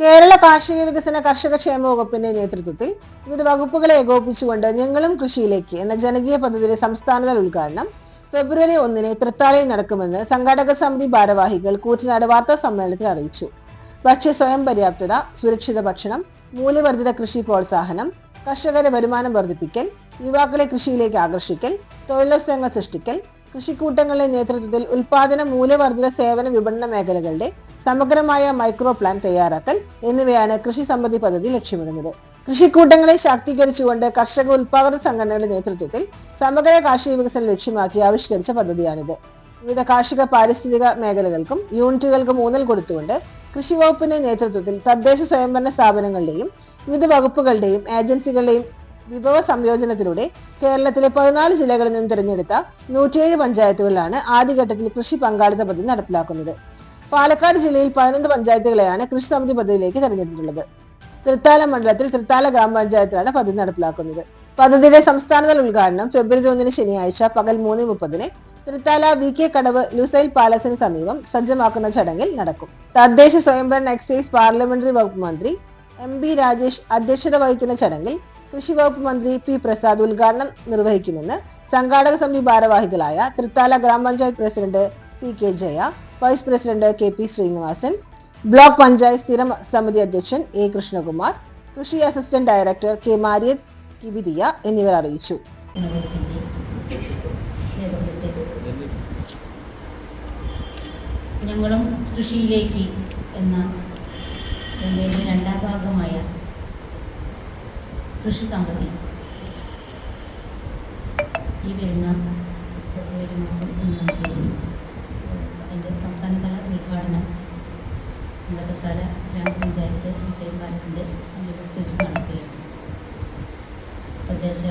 കേരള കാർഷിക വികസന കർഷക ക്ഷേമ വകുപ്പിന്റെ നേതൃത്വത്തിൽ വിവിധ വകുപ്പുകളെ ഏകോപിപ്പിച്ചുകൊണ്ട് ഞങ്ങളും കൃഷിയിലേക്ക് എന്ന ജനകീയ പദ്ധതിയുടെ സംസ്ഥാനതല ഉദ്ഘാടനം ഫെബ്രുവരി ഒന്നിന് തൃത്താലയിൽ നടക്കുമെന്ന് സംഘാടക സമിതി ഭാരവാഹികൾ കൂറ്റനാട് വാർത്താ സമ്മേളനത്തിൽ അറിയിച്ചു. ഭക്ഷ്യ സ്വയം പര്യാപ്തത സുരക്ഷിത ഭക്ഷണം മൂല്യവർദ്ധിത കൃഷി പ്രോത്സാഹനം കർഷകരെ വരുമാനം വർദ്ധിപ്പിക്കൽ യുവാക്കളെ കൃഷിയിലേക്ക് ആകർഷിക്കൽ തൊഴിലവസരങ്ങൾ സൃഷ്ടിക്കൽ കൃഷിക്കൂട്ടങ്ങളുടെ നേതൃത്വത്തിൽ ഉൽപാദന മൂല്യവർദ്ധിത സേവന വിപണന മേഖലകളുടെ സമഗ്രമായ മൈക്രോ പ്ലാൻ തയ്യാറാക്കൽ എന്നിവയാണ് കൃഷി സമൃദ്ധി പദ്ധതി ലക്ഷ്യമിടുന്നത്. കൃഷിക്കൂട്ടങ്ങളെ ശാക്തീകരിച്ചുകൊണ്ട് കർഷക ഉൽപാദന സംഘടനകളുടെ നേതൃത്വത്തിൽ സമഗ്ര കാർഷിക വികസനം ലക്ഷ്യമാക്കി ആവിഷ്കരിച്ച പദ്ധതിയാണിത്. വിവിധ കാർഷിക പാരിസ്ഥിതിക മേഖലകൾക്കും യൂണിറ്റുകൾക്കും ഊന്നൽ കൊടുത്തുകൊണ്ട് കൃഷി വകുപ്പിന്റെ നേതൃത്വത്തിൽ തദ്ദേശ സ്വയംഭരണ സ്ഥാപനങ്ങളുടെയും വിവിധ വകുപ്പുകളുടെയും ഏജൻസികളുടെയും വിഭവ സംയോജനത്തിലൂടെ കേരളത്തിലെ പതിനാല് ജില്ലകളിൽ നിന്നും തിരഞ്ഞെടുത്ത നൂറ്റിയേഴ് പഞ്ചായത്തുകളിലാണ് ആദ്യഘട്ടത്തിൽ കൃഷി പങ്കാളിത്ത പദ്ധതി നടപ്പിലാക്കുന്നത്. പാലക്കാട് ജില്ലയിൽ പതിനൊന്ന് പഞ്ചായത്തുകളെയാണ് കൃഷി സമിതി പദ്ധതിയിലേക്ക് തെരഞ്ഞെടുത്തിട്ടുള്ളത്. തൃത്താല മണ്ഡലത്തിൽ തൃത്താല ഗ്രാമപഞ്ചായത്തിലാണ് പദ്ധതി നടപ്പിലാക്കുന്നത്. പദ്ധതിയുടെ സംസ്ഥാനതല ഉദ്ഘാടനം ഫെബ്രുവരി ഒന്നിന് ശനിയാഴ്ച പകൽ മൂന്ന് മുപ്പതിന് Thrithala V K Kadavu Lusail പാലസിന് സമീപം സജ്ജമാക്കുന്ന ചടങ്ങിൽ നടക്കും. തദ്ദേശ സ്വയംഭരണ എക്സൈസ് പാർലമെന്ററി വകുപ്പ് മന്ത്രി എം ബി രാജേഷ് അധ്യക്ഷത വഹിക്കുന്ന ചടങ്ങിൽ കൃഷി വകുപ്പ് മന്ത്രി പി പ്രസാദ് ഉദ്ഘാടനം നിർവഹിക്കുമെന്ന് സംഘാടക സമിതി ഭാരവാഹികളായ തൃത്താല ഗ്രാമപഞ്ചായത്ത് president P K Jaya vice president K P Sreenivasan block panchayat സ്ഥിരം സമിതി അധ്യക്ഷൻ എ കൃഷ്ണകുമാർ കൃഷി assistant director K Mariyath Kibidiya എന്നിവർ അറിയിച്ചു. ഞങ്ങളും കൃഷിയിലേക്ക് എന്ന രമേന്റെ രണ്ടാം ഭാഗമായ കൃഷി സമിതി ഈ വരുന്ന ഫെബ്രുവരി മാസം ഒന്നാം തീയതി അതിന്റെ സംസ്ഥാനതല ഉദ്ഘാടനം ഇന്നത്തെ ഗ്രാമപഞ്ചായത്ത് മുസ്ലിം പാലസിന്റെ സമീപത്ത് നടത്തുകയാണ് പ്രദേശ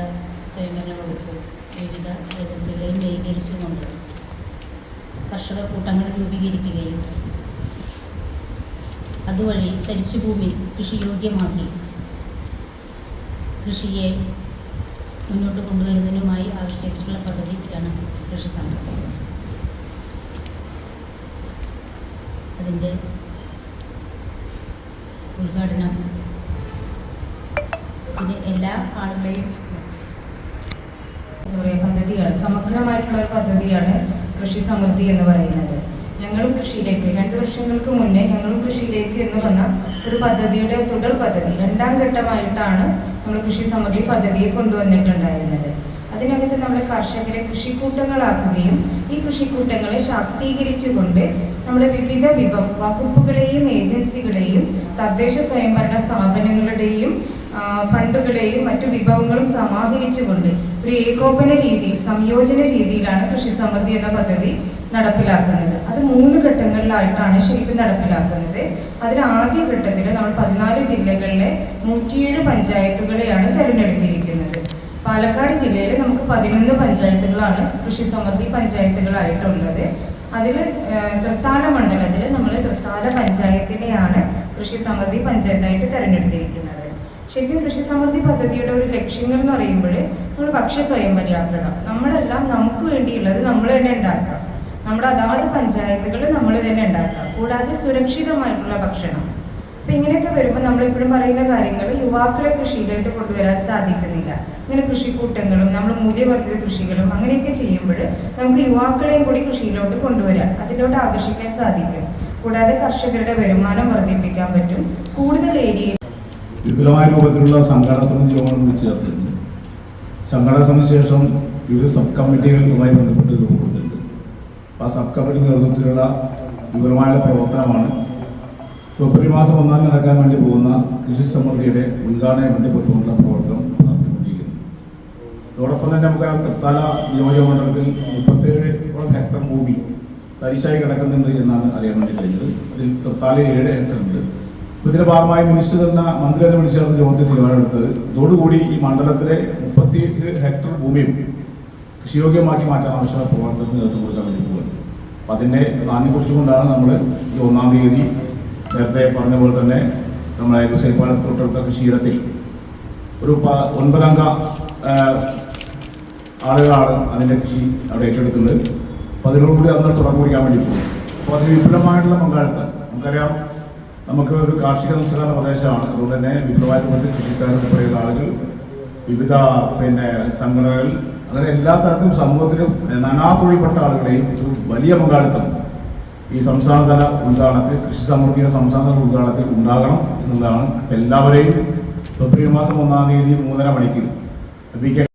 സ്വയംഭരണ വകുപ്പ് വിവിധ ഏജൻസികളെയും ഏകീകരിച്ചുകൊണ്ട് കർഷക കൂട്ടങ്ങൾ രൂപീകരിക്കുകയും അതുവഴി തരിശുഭൂമി കൃഷിയോഗ്യമാക്കി കൃഷിയെ മുന്നോട്ട് കൊണ്ടുവരുന്നതിനുമായി ആവിഷ്കരിച്ചിട്ടുള്ള പദ്ധതിയാണ് കൃഷി സംരംഭം. അതിന്റെ ഉദ്ഘാടനം. പിന്നെ എല്ലാ ആളുകളെയും എന്താ പറയുക പദ്ധതിയാണ്. സമഗ്രമായിട്ടുള്ള ഒരു പദ്ധതിയാണ് കൃഷി സമൃദ്ധി എന്ന് പറയുന്നത്. ഞങ്ങളും കൃഷിയിലേക്ക് രണ്ട് വർഷങ്ങൾക്ക് മുന്നേ ഞങ്ങളും കൃഷിയിലേക്ക് എന്ന് വന്ന ഒരു പദ്ധതിയുടെ തുടർ പദ്ധതി. രണ്ടാം ഘട്ടമായിട്ടാണ് നമ്മൾ കൃഷി സമൃദ്ധി പദ്ധതിയെ കൊണ്ടുവന്നിട്ടുണ്ടായിരുന്നത്. അതിനകത്ത് നമ്മൾ കർഷകരെ കൃഷിക്കൂട്ടങ്ങളാക്കുകയും ഈ കൃഷിക്കൂട്ടങ്ങളെ ശാക്തീകരിച്ചുകൊണ്ട് നമ്മുടെ വിവിധ വിഭവ വകുപ്പുകളെയും ഏജൻസികളെയും തദ്ദേശ സ്വയംഭരണ സ്ഥാപനങ്ങളുടെയും ഫണ്ടുകളെയും മറ്റു വിഭവങ്ങളും സമാഹരിച്ചുകൊണ്ട് ഒരു ഏകോപന രീതിയിൽ സംയോജന രീതിയിലാണ് കൃഷി സമൃദ്ധി എന്ന പദ്ധതി നടപ്പിലാക്കുന്നത്. അത് മൂന്ന് ഘട്ടങ്ങളിലായിട്ടാണ് ശരിക്കും നടപ്പിലാക്കുന്നത്. അതിൽ ആദ്യ ഘട്ടത്തിൽ നമ്മൾ പതിനാല് ജില്ലകളിലെ നൂറ്റിയേഴ് പഞ്ചായത്തുകളെയാണ് തിരഞ്ഞെടുത്തിരിക്കുന്നത്. പാലക്കാട് ജില്ലയിൽ നമുക്ക് പതിനൊന്ന് പഞ്ചായത്തുകളാണ് കൃഷി സമൃദ്ധി പഞ്ചായത്തുകളായിട്ടുള്ളത്. അതിൽ തൃത്താല മണ്ഡലത്തിൽ നമ്മൾ തൃത്താല പഞ്ചായത്തിനെയാണ് കൃഷി സമൃദ്ധി പഞ്ചായത്തായിട്ട് തിരഞ്ഞെടുത്തിരിക്കുന്നത്. ശരിക്കും കൃഷി സമൃദ്ധി പദ്ധതിയുടെ ഒരു ലക്ഷ്യങ്ങൾ എന്ന് പറയുമ്പോൾ നമ്മൾ ഭക്ഷ്യ സ്വയം പര്യാപ്തത. നമ്മളെല്ലാം നമുക്ക് വേണ്ടിയുള്ളത് നമ്മൾ തന്നെ ഉണ്ടാക്കാം നമ്മുടെ അതാത് പഞ്ചായത്തുകൾ നമ്മൾ തന്നെ ഉണ്ടാക്കാം കൂടാതെ സുരക്ഷിതമായിട്ടുള്ള ഭക്ഷണം. അപ്പൊ ഇങ്ങനെയൊക്കെ വരുമ്പോൾ നമ്മളെപ്പോഴും പറയുന്ന കാര്യങ്ങൾ യുവാക്കളെ കൃഷിയിലായിട്ട് കൊണ്ടുവരാൻ സാധിക്കുന്നില്ല. ഇങ്ങനെ കൃഷിക്കൂട്ടങ്ങളും നമ്മൾ മൂല്യവർദ്ധിത കൃഷികളും അങ്ങനെയൊക്കെ ചെയ്യുമ്പോൾ നമുക്ക് യുവാക്കളെയും കൂടി കൃഷിയിലോട്ട് കൊണ്ടുവരാൻ അതിലോട്ട് ആകർഷിക്കാൻ സാധിക്കും. കൂടാതെ കർഷകരുടെ വരുമാനം വർദ്ധിപ്പിക്കാൻ പറ്റും. കൂടുതൽ ഏരിയയിൽ വിപുലമായ രൂപത്തിലുള്ള സംഘടന സമിതി യോഗങ്ങൾ വിളിച്ചു സംഘടന സമിതി ശേഷം വിവിധ സബ് കമ്മിറ്റികളുമായി ബന്ധപ്പെട്ട് രൂപം അപ്പോൾ ആ സബ് കമ്മിറ്റി നേതൃത്വത്തിലുള്ള വിപുലമായ പ്രവർത്തനമാണ് ഫെബ്രുവരി മാസം ഒന്നാം നടക്കാൻ വേണ്ടി പോകുന്ന കൃഷി സമൃദ്ധിയുടെ ഉദ്ഘാടനം ബന്ധപ്പെട്ടുകൊണ്ടുള്ള പ്രവർത്തനം നടത്തിക്കൊണ്ടിരിക്കുന്നു. അതോടൊപ്പം തന്നെ നമുക്ക് തൃത്താല നിയോജക മണ്ഡലത്തിൽ മുപ്പത്തേഴ് ഹെക്ടർ ഭൂമി തരിശായി കിടക്കുന്നുണ്ട് എന്നാണ് അറിയാൻ വേണ്ടി കഴിഞ്ഞത്. അതിൽ തൃത്താല ഏഴ് ഹെക്ടർ ഉണ്ട്. ഇതിന്റെ ഭാഗമായി മിനിസ്റ്റർ തന്ന മന്ത്രി തന്നെ വിളിച്ചു ചേർന്ന യോഗത്തിൽ തീരുമാനമെടുത്തത് ഇതോടുകൂടി ഈ മണ്ഡലത്തിലെ മുപ്പത്തി ഹെക്ടർ ഭൂമിയും കൃഷിയോഗ്യമാക്കി മാറ്റാൻ ആവശ്യമായ പ്രവർത്തനത്തിന് നേതൃത്വം കൊടുക്കാൻ വേണ്ടി പോകുന്നത് അപ്പം അതിന്റെ നാന്ദി കുറിച്ചുകൊണ്ടാണ് നമ്മൾ ഈ ഒന്നാം തീയതി നേരത്തെ പറഞ്ഞ പോലെ തന്നെ നമ്മളെ ഹുസൈൻപാലസ് തൊട്ടടുത്ത കൃഷിയിടത്തിൽ ഒരു പ- ഒൻപതംഗ ആളുകളാണ് അതിന്റെ കൃഷി അവിടെ ഏറ്റെടുക്കുന്നത്. അപ്പോൾ അതിനോട് കൂടി അന്ന് തുടർന്ന് കുറിക്കാൻ വേണ്ടി പോകും. അപ്പോൾ അതിന് വിപുലമായിട്ടുള്ള പങ്കാളിത്തം. നമുക്കറിയാം നമുക്ക് ഒരു കാർഷിക സംസ്കാര പ്രദേശമാണ്. അതുകൊണ്ട് തന്നെ വിപ്ലവാധിപത്യ കൃഷിക്കാർ ഉൾപ്പെടെയുള്ള ആളുകൾ വിവിധ പിന്നെ സംഘടനകൾ അങ്ങനെ എല്ലാ തരത്തിലും സമൂഹത്തിലും നാനാതൊഴിൽപ്പെട്ട ആളുകളെയും ഒരു വലിയ പങ്കാളിത്തം. ഈ സംസ്ഥാനതല ഉദ്ഘാടനത്തിൽ കൃഷി സമൃദ്ധിയുടെ സംസ്ഥാനതല ഉദ്ഘാടനത്തിൽ ഉണ്ടാകണം എന്നുള്ളതാണ്. എല്ലാവരെയും ഫെബ്രുവരി മാസം ഒന്നാം തീയതി മൂന്നര മണിക്ക് വി കെ